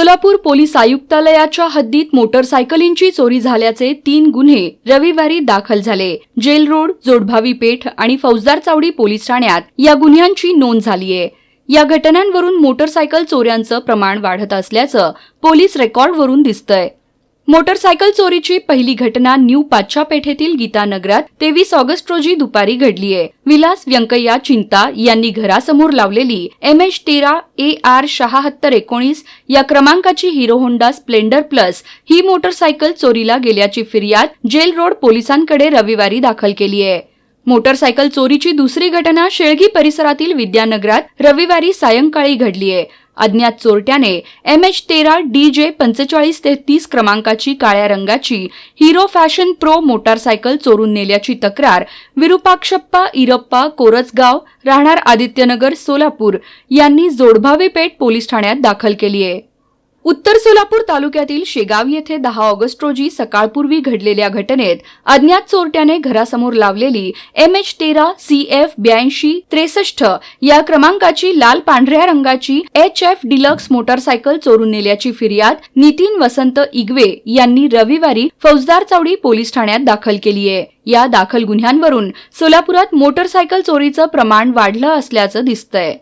Solapur police आयुक्तालयाच्या हद्दीत मोटरसायकलींची चोरी झाल्याचे तीन गुन्हे रविवारी दाखल झाले. जेल रोड जोडभावी पेठ आणि फौजदार चावडी पोलीस ठाण्यात या गुन्ह्यांची नोंद झालीय. या घटनांवरून मोटरसायकल चोऱ्यांचं प्रमाण वाढत असल्याचं पोलीस रेकॉर्डवरून दिसतंय. मोटरसायकल चोरीची पहिली घटना न्यू पाचशा पेठेतील गीतानगरात तेवीस ऑगस्ट रोजी दुपारी घडलीय. विलास व्यंकय्या चिंता यांनी घरासमोर लावलेली एम एच तेरा ए आर शहात्तर एकोणीस या क्रमांकाची हिरो होंडा स्प्लेंडर प्लस ही मोटरसायकल चोरीला गेल्याची फिर्याद जेल रोड पोलिसांकडे रविवारी दाखल केली आहे मोटरसायकल चोरीची दुसरी घटना शेळगी परिसरातील विद्यानगरात रविवारी सायंकाळी घडलीय. अज्ञात चोरट्याने एम एच तेरा डी जे पंचेचाळीस ते तीस क्रमांकाची काळ्या रंगाची हिरो फॅशन प्रो मोटारसायकल चोरून नेल्याची तक्रार विरुपाक्षप्पा इरप्पा कोरसगाव राहणार आदित्यनगर सोलापूर यांनी जोडभावी पेठ पोलीस ठाण्यात दाखल केली आहे उत्तर सोलापूर तालुक्यातील शेगाव येथे दहा ऑगस्ट रोजी सकाळपूर्वी घडलेल्या घटनेत अज्ञात चोरट्याने घरासमोर लावलेली एम एच तेरा सी एफ ब्याऐंशी त्रेसष्ट या क्रमांकाची लाल पांढऱ्या रंगाची एच एफ डिलक्स मोटारसायकल चोरून नेल्याची फिर्याद नितीन वसंत इगवे यांनी रविवारी फौजदार चावडी पोलीस ठाण्यात दाखल केली आहे. या दाखल गुन्ह्यांवरून सोलापुरात मोटरसायकल चोरीचं प्रमाण वाढलं असल्याचं दिसतंय.